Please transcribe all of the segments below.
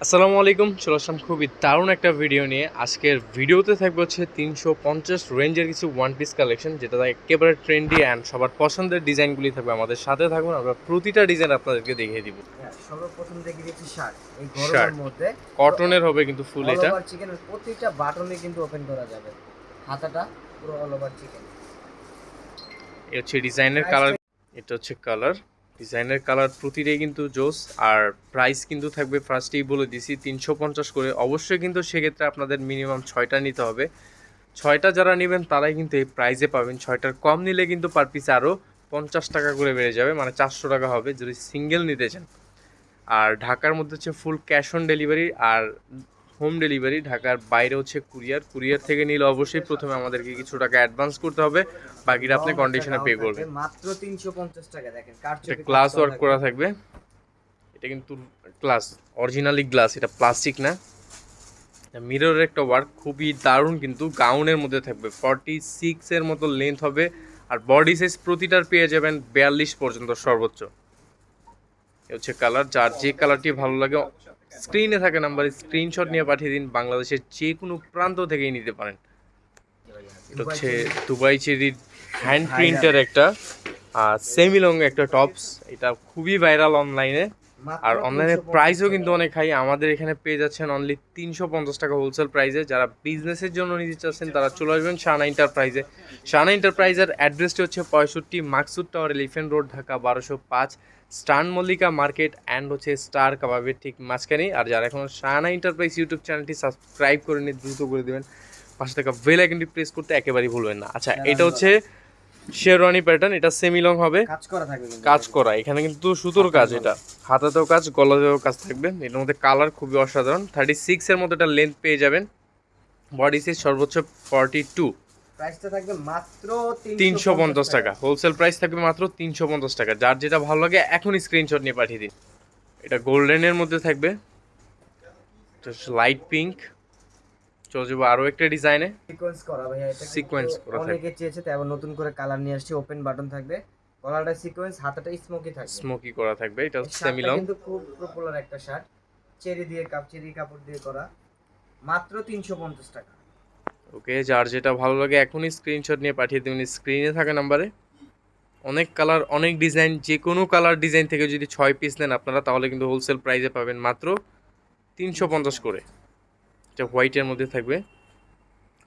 আসসালামু আলাইকুম চলে আসলাম খুবই দারুণ একটা ভিডিও নিয়ে। আজকের ভিডিওতে থাকবে হচ্ছে তিনশো পঞ্চাশ রেঞ্জের কিছু ওয়ান পিস কালেকশন যেটা একেবারে ট্রেন্ডি অ্যান্ড সবার পছন্দের ডিজাইনগুলি থাকবে আমাদের সাথে থাকুন আমরা প্রতিটা ডিজাইন আপনাদেরকে দেখিয়ে দিব। হ্যাঁ, সর্বপ্রথম দেখে দিচ্ছি শার্ট এই গরমের মধ্যে কটনের হবে কিন্তু ফুল এটা। চিকেনের প্রতিটা বাটনে কিন্তু ওপেন করা যাবে। হাতাটা পুরো অল ওভার চিকেন এ হচ্ছে ডিজাইনের কালার এটা হচ্ছে কালার ডিজাইনের কালার প্রতিটাই কিন্তু জোস, আর প্রাইস কিন্তু থাকবে ফার্স্টেই বলে দিছি, তিনশো পঞ্চাশ করে। অবশ্যই কিন্তু সেক্ষেত্রে আপনাদের মিনিমাম ছয়টা নিতে হবে। ছয়টা যারা নেবেন, তারাই কিন্তু এই প্রাইজে পাবেন। ছয়টার কম নিলে কিন্তু পার পিস আরও পঞ্চাশ টাকা করে বেড়ে যাবে মানে চারশো টাকা হবে যদি সিঙ্গেল নিতে চান। আর ঢাকার মধ্যে হচ্ছে ফুল ক্যাশ অন ডেলিভারি আর হোম ডেলিভারি ঢাকার বাইরে হচ্ছে কুরিয়ার। কুরিয়ার থেকে নিলে অবশ্যই প্রথমে আমাদেরকে কিছু টাকা অ্যাডভান্স করতে হবে বাকিটা আপনি কন্ডিশনে পে করবেন। মাত্র 350 টাকা দেখেন গ্লাস ওয়ার্ক করা থাকবে। এটা কিন্তু ক্লাস অরিজিনালি গ্লাস এটা প্লাস্টিক না। মিররের একটা ওয়ার্ক খুবই দারুণ কিন্তু গাউনের মধ্যে থাকবে। ফর্টি সিক্সের মতো লেন্থ হবে আর বডি সাইজ প্রতিটার পেয়ে যাবেন বিয়াল্লিশ পর্যন্ত সর্বোচ্চ। এ হচ্ছে কালার যার যে কালারটি ভালো লাগে স্ক্রিনে থাকে নাম্বারে স্ক্রিনশট নিয়ে পাঠিয়ে দিন বাংলাদেশের যে কোনো প্রান্ত থেকেই নিতে পারেন। এটা হচ্ছে দুবাই চেরির হ্যান্ড প্রিন্টের একটা সেমি লং একটা টপস এটা খুবই ভাইরাল অনলাইনে আর অনলাইনে প্রাইসও কিন্তু অনেক হাই আমাদের এখানে পেয়ে যাচ্ছেন অনলি তিনশো পঞ্চাশ টাকা হোলসেল প্রাইসে যারা বিজনেসের জন্য নিতে চাচ্ছেন তারা চলে আসবেন শানা এন্টারপ্রাইজে শানা এন্টারপ্রাইজের অ্যাড্রেসটি হচ্ছে পঁয়ষট্টি Maksud Tower Elephant Road Dhaka বারোশো পাঁচ। স্টান মল্লিকা মার্কেট অ্যান্ড হচ্ছে স্টার কাবাবের ঠিক মাঝখানে। আর যারা এখন শানা এন্টারপ্রাইজ ইউটিউব চ্যানেলটি সাবস্ক্রাইব করে নিয়ে দ্রুত করে দেবেন। পাশে থাকা বেল আইকনটি প্রেস করতে একেবারেই ভুলবেন না। আচ্ছা এটা হচ্ছে শেরওয়ানি প্যাটার্ন এটা সেমি লং হবে। কাজ করা থাকবে কাজ করা এখানে কিন্তু সুতোর কাজ এটা। হাতাতেও কাজ গলাতেও কাজ থাকবে। এটার মধ্যে কালার খুবই অসাধারণ। থার্টি সিক্স এর মধ্যে একটা লেন্থ পেয়ে যাবেন। বডি সাইজ সর্বোচ্চ ফর্টি টু প্রাইসটা থাকবে মাত্র তিনশো পঞ্চাশ টাকা। হোলসেল প্রাইস থাকবে মাত্র তিনশো পঞ্চাশ টাকা। যার যেটা ভালো লাগে এখনই স্ক্রিনশট নিয়ে পাঠিয়ে দিন। এটা গোল্ডেনের মধ্যে থাকবে। লাইট পিঙ্ক চলে যাব আরও একটা ডিজাইনে সিকোয়েন্স করা ভাইয়া এটা Sequence করা। অনেকে চেয়েছে তাই আবার নতুন করে কালার নিয়ে আসছে ওপেন বাটন থাকবে। কলারটা সিকোয়েন্স হাতাটা স্মোকি থাকবে। স্মোকি করা থাকবে এটা সেমি লং কিন্তু খুব পপুলার একটা শার্ট। চেরি দিয়ে কাপ চেরি কাপড় দিয়ে করা। মাত্র 350 টাকা। ওকে যার যেটা ভালো লাগে এখনই স্ক্রিনশট নিয়ে পাঠিয়ে দেবেন। স্ক্রিনে থাকা নাম্বারে অনেক কালার অনেক ডিজাইন যে কোনো কালার ডিজাইন থেকে যদি ছয় পিস নেন আপনারা তাহলে কিন্তু হোলসেল প্রাইসে পাবেন মাত্র তিনশো পঞ্চাশ করে। এটা হোয়াইটের মধ্যে থাকবে।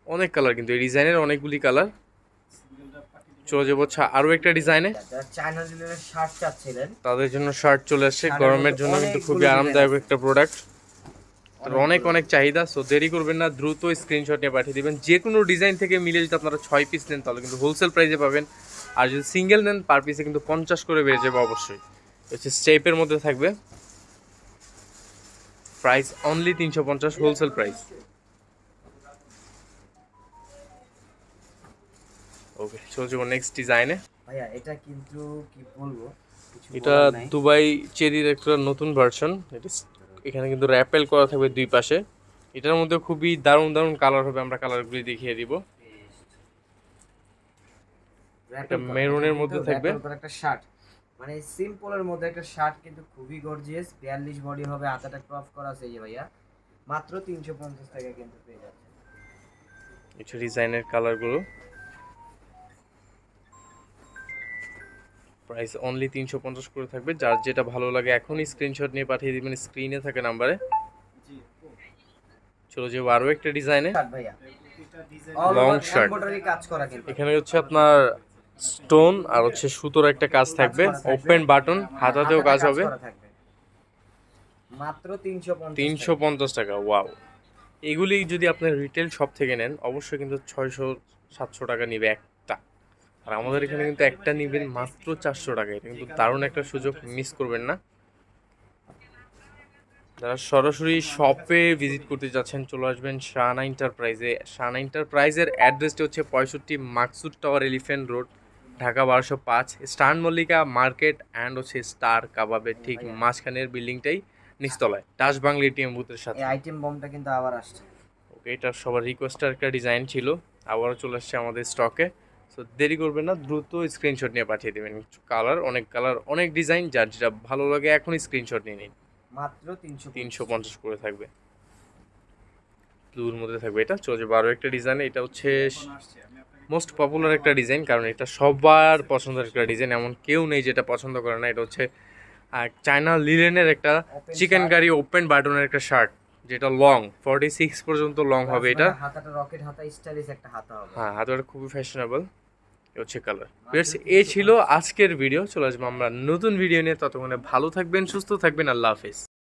অনেক কালার কিন্তু এই ডিজাইনের অনেকগুলি কালার। চলে যাব হচ্ছে আরও একটা ডিজাইনে। তাদের জন্য শার্ট চলে আসছে। গরমের জন্য কিন্তু খুবই আরামদায়ক একটা প্রোডাক্ট অনেক অনেক চাহিদা সো দেরি করবেন না দ্রুত স্ক্রিনশট নিয়ে পাঠিয়ে দেবেন। যে কোনো ডিজাইন থেকে মিলে যদি আপনারা ছয় পিস নেন তাহলে কিন্তু হোলসেল প্রাইসে পাবেন। আর যদি সিঙ্গেল নেন পার পিসে কিন্তু পঞ্চাশ করে বেড়ে যাবে অবশ্যই। হচ্ছে স্টেপের মধ্যে থাকবে। প্রাইস অনলি তিনশো পঞ্চাশ হোলসেল প্রাইস ওকে চলে যাব নেক্সট ডিজাইনে ভাইয়া এটা কিন্তু কি বলব এটা দুবাই চেরির একটা নতুন ভার্সন এটা এখানে কিন্তু র্যাপেল করা থাকবে দুই পাশে। এটার মধ্যে খুবই দারুণ দারুণ কালার হবে আমরা কালারগুলি দেখিয়ে দিব। এটা মেরুনের মধ্যে থাকবে। একটা শার্ট মানে সিম্পলের মধ্যে একটা শার্ট কিন্তু খুবই গর্জিয়াস 42 বডি হবে হাতাটা ক্রপ করা আছে এই যে ভাইয়া। মাত্র 350 টাকা কিন্তু পেয়ে যাচ্ছে। কিছু ডিজাইনের কালারগুলো প্রাইস অনলি তিনশো পঞ্চাশ করে থাকবে। যার যেটা ভালো লাগে এখনই স্ক্রিনশট নিয়ে পাঠিয়ে দিবেন। স্ক্রিনে থাকে নাম্বারে চলো যে আরও একটা ডিজাইনে লং শার্ট এখানে হচ্ছে আপনার স্টোন আর হচ্ছে সুতোর একটা কাজ থাকবে। ওপেন বাটন হাতাতেও কাজ হবে। মাত্র 350 তিনশো পঞ্চাশ টাকা ওয়াও এগুলি যদি আপনি রিটেল শপ থেকে নেন অবশ্যই কিন্তু ছয়শো সাতশো টাকা নিবে একটা। আর আমাদের এখানে কিন্তু একটা নিবেন মাত্র চারশো টাকা। এটা কিন্তু দারুণ একটা সুযোগ মিস করবেন না। যারা সরাসরি শপে ভিজিট করতে যাচ্ছেন চলে আসবেন শানা এন্টারপ্রাইজে শানা এন্টারপ্রাইজের অ্যাড্রেসটি হচ্ছে পঁয়ষট্টি Maksud Tower Elephant Road Dhaka বারোশো পাঁচ স্টান মল্লিকা মার্কেট অ্যান্ড হচ্ছে স্টার কাবাবের ঠিক মাঝখানের বিল্ডিংটাই নিচতলায় টাচ বাংলা এটিএম বুথের সাথে। আইটেম বমটা কিন্তু আবার আসছে। ওকে এটা সবার রিকোয়েস্টার একটা ডিজাইন ছিল আবারও চলে আসছে আমাদের স্টকে সো দেরি করবেন না দ্রুত স্ক্রিনশট নিয়ে পাঠিয়ে দেবেন। কালার অনেক কালার অনেক ডিজাইন যার যেটা ভালো লাগে এখনই স্ক্রিনশট নিয়ে নিন। মাত্র তিনশো তিনশো পঞ্চাশ করে থাকবে। ব্লুর মধ্যে থাকবে এটা। চলছে বারো একটা ডিজাইন এটা হচ্ছে মোস্ট পপুলার একটা ডিজাইন কারণ এটা সবার পছন্দের একটা ডিজাইন এমন কেউ নেই যেটা পছন্দ করে না। এটা হচ্ছে চায়না লিলেনের একটা চিকেন। কারি ওপেন বাটনের একটা শার্ট যেটা লং ফর্টি সিক্স পর্যন্ত লং হবে এটা। হাতাটা রকেট হাতা স্টাইলিশ একটা হাতা হবে। হ্যাঁ হাতটা খুবই ফ্যাশনেবল হচ্ছে কালার মাত্র এই ছিল আজকের ভিডিও চলে আসব আমরা নতুন ভিডিও নিয়ে ততক্ষণে ভালো থাকবেন সুস্থ থাকবেন আল্লাহ হাফিজ।